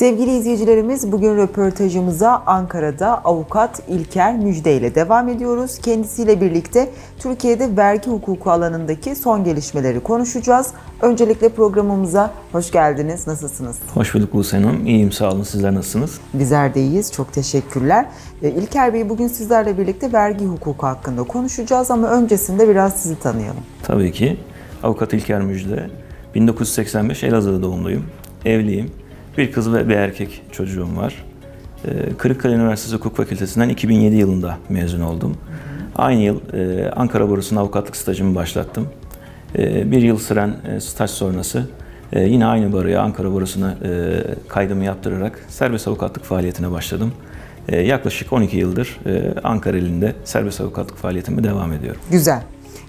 Sevgili izleyicilerimiz bugün röportajımıza Ankara'da avukat İlker Müjde ile devam ediyoruz. Kendisiyle birlikte Türkiye'de vergi hukuku alanındaki son gelişmeleri konuşacağız. Öncelikle programımıza hoş geldiniz. Nasılsınız? Hoş bulduk Buse Hanım. İyiyim sağ olun. Sizler nasılsınız? Bizler de iyiyiz. Çok teşekkürler. Ee, İlker Bey bugün sizlerle birlikte vergi hukuku hakkında konuşacağız ama öncesinde biraz sizi tanıyalım. Tabii ki. Avukat İlker Müjde. 1985 Elazığ doğumluyum. Evliyim. Bir kız ve bir erkek çocuğum var. Ee, Kırıkkale Üniversitesi Hukuk Fakültesinden 2007 yılında mezun oldum. Aynı yıl e, Ankara Borusu'nda avukatlık stajımı başlattım. E, Bir yıl süren e, staj sonrası e, yine aynı baroya Ankara Borusu'na kaydımı yaptırarak serbest avukatlık faaliyetine başladım. Yaklaşık 12 yıldır Ankara ilinde serbest avukatlık faaliyetime devam ediyorum. Güzel.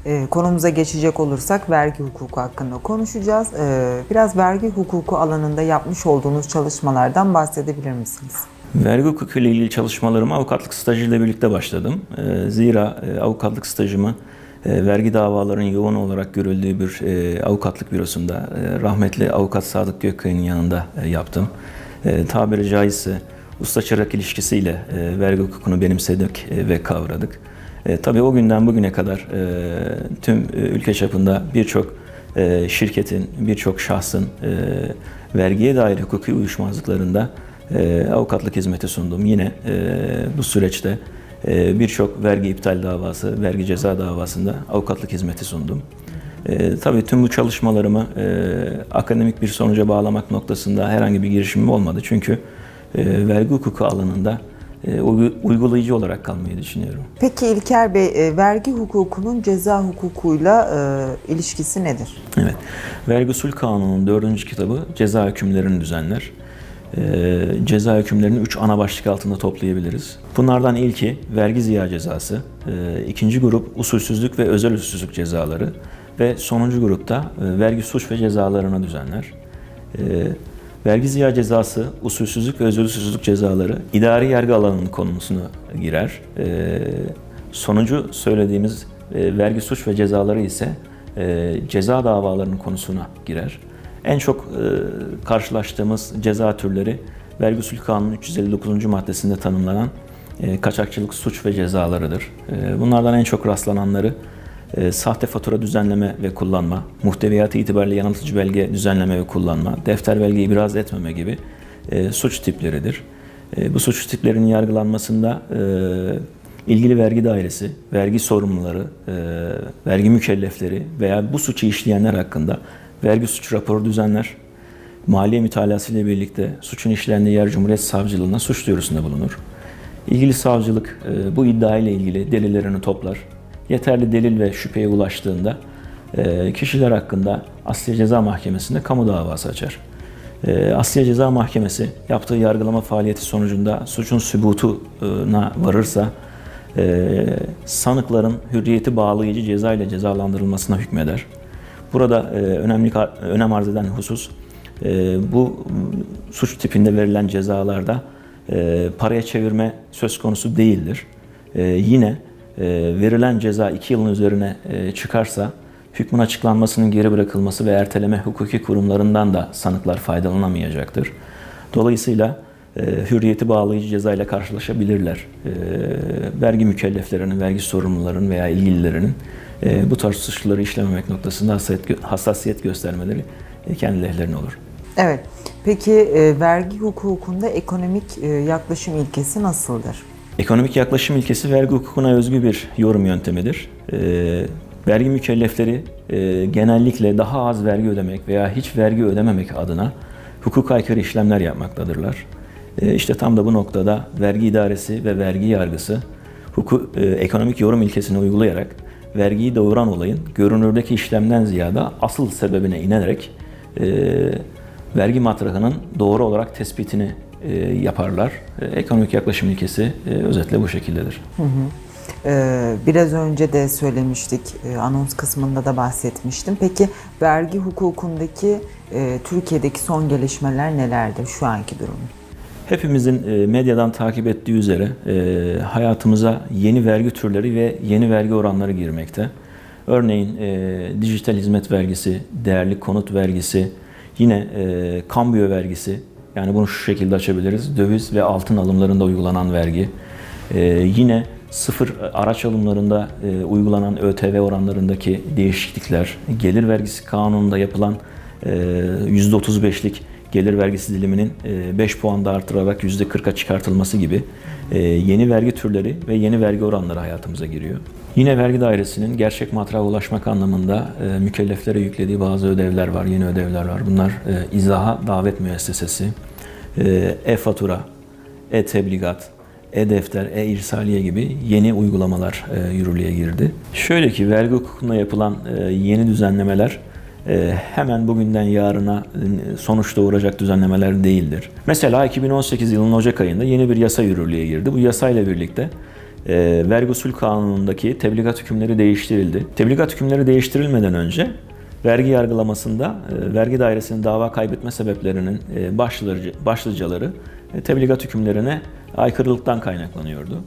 Ee, konumuza geçecek olursak vergi hukuku hakkında konuşacağız. Ee, biraz vergi hukuku alanında yapmış olduğunuz çalışmalardan bahsedebilir misiniz? Vergi hukuku ile ilgili çalışmalarıma avukatlık stajıyla birlikte başladım. Ee, Zira e, avukatlık stajımı e, vergi davaların yoğun olarak görüldüğü bir e, avukatlık bürosunda e, rahmetli avukat Sadık Gökkaya'nın yanında e, yaptım. E, Tabiri caizse usta çırak ilişkisiyle e, vergi hukukunu benimsedik e, ve kavradık. E, tabii o günden bugüne kadar e, tüm e, ülke çapında birçok e, şirketin, birçok şahsın e, vergiye dair hukuki uyuşmazlıklarında e, avukatlık hizmeti sundum. Yine e, bu süreçte e, birçok vergi iptal davası, vergi ceza davasında avukatlık hizmeti sundum. E, tabii tüm bu çalışmalarımı e, akademik bir sonuca bağlamak noktasında herhangi bir girişimim olmadı. Çünkü e, vergi hukuku alanında uygulayıcı olarak kalmayı düşünüyorum. Peki İlker Bey, e, vergi hukukunun ceza hukukuyla e, ilişkisi nedir? Evet. Vergi Usul Kanunu'nun dördüncü kitabı ceza hükümlerini düzenler. Ceza hükümlerini üç ana başlık altında toplayabiliriz. Bunlardan ilki vergi ziya cezası, ikinci grup usulsüzlük ve özel usulsüzlük cezaları ve sonuncu grupta e, vergi suç ve cezalarını düzenler. Ee, vergi ziya cezası, usulsüzlük ve özel usulsüzlük cezaları idari yargı alanının konusuna girer. Ee, sonuncu söylediğimiz e, vergi suç ve cezaları ise e, ceza davalarının konusuna girer. En çok e, karşılaştığımız ceza türleri Vergi Usul Kanunu 359. maddesinde tanımlanan e, kaçakçılık suç ve cezalarıdır. E, bunlardan en çok rastlananları e, sahte fatura düzenleme ve kullanma, muhteviyatı itibariyle yanıltıcı belge düzenleme ve kullanma, defter belge ibraz etmeme gibi e, suç tipleridir. E, bu suç tiplerinin yargılanmasında e, ilgili vergi dairesi, vergi sorumluları, e, vergi mükellefleri veya bu suçu işleyenler hakkında vergi suç raporu düzenler. Maliye mütalası ile birlikte suçun işlendiği yer Cumhuriyet Savcılığına suç duyurusunda bulunur. İlgili savcılık e, bu iddia ile ilgili delillerini toplar. Yeterli delil ve şüpheye ulaştığında e, kişiler hakkında Asliye Ceza Mahkemesi'nde kamu davası açar. E, Asliye Ceza Mahkemesi yaptığı yargılama faaliyeti sonucunda suçun sübutuna varırsa e, sanıkların hürriyeti bağlayıcı ceza ile cezalandırılmasına hükmeder. Burada önemli önem arz eden husus bu suç tipinde verilen cezalarda paraya çevirme söz konusu değildir. Yine verilen ceza iki yılın üzerine e, çıkarsa hükmün açıklanmasının geri bırakılması ve erteleme hukuki kurumlarından da sanıklar faydalanamayacaktır. Dolayısıyla e, hürriyeti bağlayıcı ceza ile karşılaşabilirler. E, vergi mükelleflerinin, vergi sorumlularının veya ilgililerinin e, bu tarz suçları işlememek noktasında hassasiyet, göstermeleri e, kendi lehlerine olur. Evet. Peki e, vergi hukukunda ekonomik e, yaklaşım ilkesi nasıldır? Ekonomik yaklaşım ilkesi vergi hukukuna özgü bir yorum yöntemidir. E, vergi mükellefleri e, genellikle daha az vergi ödemek veya hiç vergi ödememek adına hukuk aykırı işlemler yapmaktadırlar. E, işte tam da bu noktada vergi idaresi ve vergi yargısı hukuk, e, ekonomik yorum ilkesini uygulayarak vergiyi doğuran olayın görünürdeki işlemden ziyade asıl sebebine inerek e, vergi matrahının doğru olarak tespitini yaparlar. E, ekonomik yaklaşım ilkesi e, özetle bu şekildedir. Ee, biraz önce de söylemiştik, e, anons kısmında da bahsetmiştim. Peki vergi hukukundaki e, Türkiye'deki son gelişmeler nelerdir şu anki durum? Hepimizin e, medyadan takip ettiği üzere e, hayatımıza yeni vergi türleri ve yeni vergi oranları girmekte. Örneğin e, dijital hizmet vergisi, değerli konut vergisi, yine e, kambiyo vergisi Yani bunu şu şekilde açabiliriz. Döviz ve altın alımlarında uygulanan vergi. Ee, yine sıfır araç alımlarında e, uygulanan ÖTV oranlarındaki değişiklikler, gelir vergisi kanununda yapılan e, %35'lik gelir vergisi diliminin e, 5 puan da artırarak %40'a çıkartılması gibi e, yeni vergi türleri ve yeni vergi oranları hayatımıza giriyor. Yine vergi dairesinin gerçek matrağa ulaşmak anlamında e, mükelleflere yüklediği bazı ödevler var, yeni ödevler var. Bunlar e, izaha davet müessesesi, e, e-fatura, e-tebligat, e-defter, e-irsaliye gibi yeni uygulamalar e, yürürlüğe girdi. Şöyle ki vergi hukukunda yapılan e, yeni düzenlemeler e, hemen bugünden yarına e, sonuç doğuracak düzenlemeler değildir. Mesela 2018 yılının Ocak ayında yeni bir yasa yürürlüğe girdi. Bu yasayla birlikte e, vergi usul kanunundaki tebligat hükümleri değiştirildi. Tebligat hükümleri değiştirilmeden önce vergi yargılamasında e, vergi dairesinin dava kaybetme sebeplerinin e, başlıca, başlıcaları e, tebligat hükümlerine aykırılıktan kaynaklanıyordu.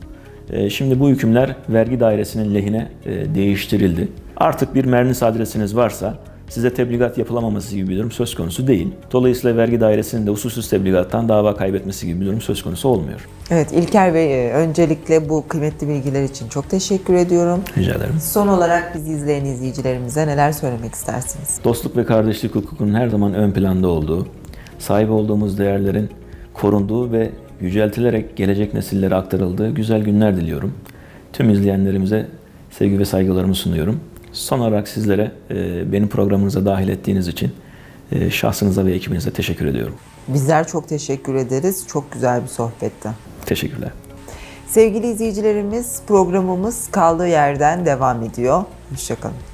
E, Şimdi bu hükümler vergi dairesinin lehine e, değiştirildi. Artık bir mernis adresiniz varsa size tebligat yapılamaması gibi bir durum söz konusu değil. Dolayısıyla vergi dairesinin de usulsüz tebligattan dava kaybetmesi gibi bir durum söz konusu olmuyor. Evet İlker Bey e, öncelikle bu kıymetli bilgiler için çok teşekkür ediyorum. Rica ederim. Son olarak bizi izleyen izleyicilerimize neler söylemek istersiniz? Dostluk ve kardeşlik hukukunun her zaman ön planda olduğu, sahip olduğumuz değerlerin korunduğu ve yüceltilerek gelecek nesillere aktarıldığı güzel günler diliyorum. Tüm izleyenlerimize sevgi ve saygılarımı sunuyorum. Son olarak sizlere e, benim programınıza dahil ettiğiniz için e, şahsınıza ve ekibinize teşekkür ediyorum. Bizler çok teşekkür ederiz. Çok güzel bir sohbetti. Teşekkürler. Sevgili izleyicilerimiz programımız kaldığı yerden devam ediyor. Hoşçakalın.